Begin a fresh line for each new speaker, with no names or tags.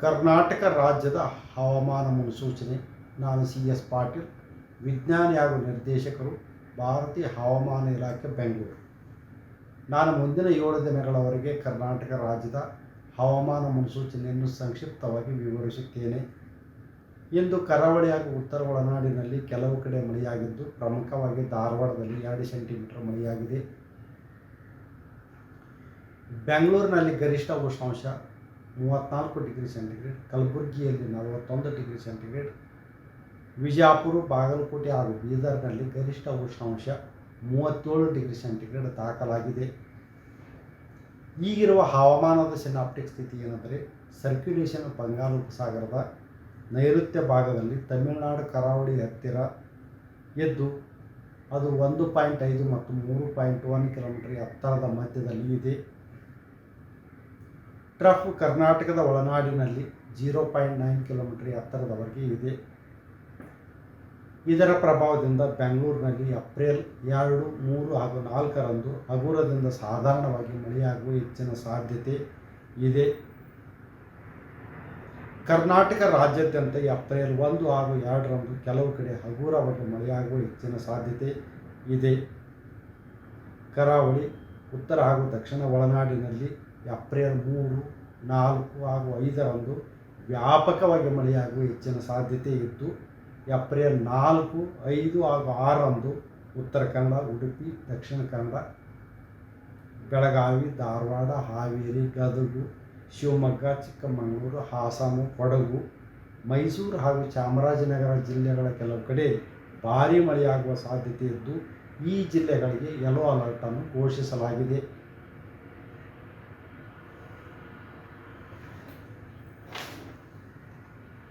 ಕರ್ನಾಟಕ ರಾಜ್ಯದ ಹವಾಮಾನ ಮುನ್ಸೂಚನೆ, ನಾನು ಸಿ ಎಸ್ ಪಾಟೀಲ್, ವಿಜ್ಞಾನಿ ಹಾಗೂ ನಿರ್ದೇಶಕರು, ಭಾರತೀಯ ಹವಾಮಾನ ಇಲಾಖೆ, ಬೆಂಗಳೂರು. ನಾನು ಮುಂದಿನ ಏಳು ದಿನಗಳವರೆಗೆ ಕರ್ನಾಟಕ ರಾಜ್ಯದ ಹವಾಮಾನ ಮುನ್ಸೂಚನೆಯನ್ನು ಸಂಕ್ಷಿಪ್ತವಾಗಿ ವಿವರಿಸುತ್ತೇನೆ. ಇಂದು ಕರಾವಳಿ ಹಾಗೂ ಉತ್ತರ ಒಳನಾಡಿನಲ್ಲಿ ಕೆಲವು ಕಡೆ ಮಳೆಯಾಗಿದ್ದು, ಪ್ರಮುಖವಾಗಿ ಧಾರವಾಡದಲ್ಲಿ ಎರಡು ಸೆಂಟಿಮೀಟರ್ ಮಳೆಯಾಗಿದೆ. ಬೆಂಗಳೂರಿನಲ್ಲಿ ಗರಿಷ್ಠ ಉಷ್ಣಾಂಶ ಮೂವತ್ತ್ನಾಲ್ಕು ಡಿಗ್ರಿ ಸೆಂಟಿಗ್ರೇಡ್ ಕಲಬುರಗಿಯಲ್ಲಿ ನಲವತ್ತೊಂದು ಡಿಗ್ರಿ ಸೆಂಟಿಗ್ರೇಡ್ ವಿಜಯಪುರ ಬಾಗಲಕೋಟೆ ಹಾಗೂ ಬೀದರ್ನಲ್ಲಿ ಗರಿಷ್ಠ ಉಷ್ಣಾಂಶ ಮೂವತ್ತೇಳು ಡಿಗ್ರಿ ಸೆಂಟಿಗ್ರೇಡ್ ದಾಖಲಾಗಿದೆ. ಈಗಿರುವ ಹವಾಮಾನದ ಸಿನಾಪ್ಟಿಕ್ ಸ್ಥಿತಿ ಏನೆಂದರೆ ಸರ್ಕ್ಯುಲೇಷನ್ ಬಂಗಾಳ ಉಪಸಾಗರದ ನೈಋತ್ಯ ಭಾಗದಲ್ಲಿ ತಮಿಳುನಾಡು ಕರಾವಳಿ ಹತ್ತಿರ ಎದ್ದು, ಅದು ಒಂದು ಪಾಯಿಂಟ್ ಐದು ಮತ್ತು ಮೂರು ಪಾಯಿಂಟ್ ಒನ್ ಕಿಲೋಮೀಟರ್ ಎತ್ತರದ ಮಧ್ಯದಲ್ಲಿ ಇದೆ. ಟ್ರಫ್ ಕರ್ನಾಟಕದ ಒಳನಾಡಿನಲ್ಲಿ ಜೀರೋ ಪಾಯಿಂಟ್ ನೈನ್ ಕಿಲೋಮೀಟರ್ ಎತ್ತರದವರೆಗೆ ಇದೆ. ಇದರ ಪ್ರಭಾವದಿಂದ ಬೆಂಗಳೂರಿನಲ್ಲಿ ಏಪ್ರಿಲ್ ಎರಡು, ಮೂರು ಹಾಗೂ ನಾಲ್ಕರಂದು ಹಗುರದಿಂದ ಸಾಧಾರಣವಾಗಿ ಮಳೆಯಾಗುವ ಹೆಚ್ಚಿನ ಸಾಧ್ಯತೆ ಇದೆ. ಕರ್ನಾಟಕ ರಾಜ್ಯಾದ್ಯಂತ ಏಪ್ರಿಲ್ ಒಂದು ಹಾಗೂ ಎರಡರಂದು ಕೆಲವು ಕಡೆ ಹಗುರವಾಗಿ ಮಳೆಯಾಗುವ ಹೆಚ್ಚಿನ ಸಾಧ್ಯತೆ ಇದೆ. ಕರಾವಳಿ, ಉತ್ತರ ಹಾಗೂ ದಕ್ಷಿಣ ಒಳನಾಡಿನಲ್ಲಿ ಏಪ್ರಿಲ್ ಮೂರು, ನಾಲ್ಕು ಹಾಗೂ ಐದರಂದು ವ್ಯಾಪಕವಾಗಿ ಮಳೆಯಾಗುವ ಹೆಚ್ಚಿನ ಸಾಧ್ಯತೆ ಇದ್ದು ಏಪ್ರಿಲ್ ನಾಲ್ಕು, ಐದು ಹಾಗೂ ಆರರಂದು ಉತ್ತರ ಕನ್ನಡ, ಉಡುಪಿ, ದಕ್ಷಿಣ ಕನ್ನಡ, ಬೆಳಗಾವಿ, ಧಾರವಾಡ, ಹಾವೇರಿ, ಗದಗು, ಶಿವಮೊಗ್ಗ, ಚಿಕ್ಕಮಗಳೂರು, ಹಾಸನ, ಕೊಡಗು, ಮೈಸೂರು ಹಾಗೂ ಚಾಮರಾಜನಗರ ಜಿಲ್ಲೆಗಳ ಕೆಲವು ಕಡೆ ಭಾರೀ ಮಳೆಯಾಗುವ ಸಾಧ್ಯತೆ ಇದ್ದು, ಈ ಜಿಲ್ಲೆಗಳಿಗೆ ಯೆಲ್ಲೋ ಅಲರ್ಟನ್ನು ಘೋಷಿಸಲಾಗಿದೆ.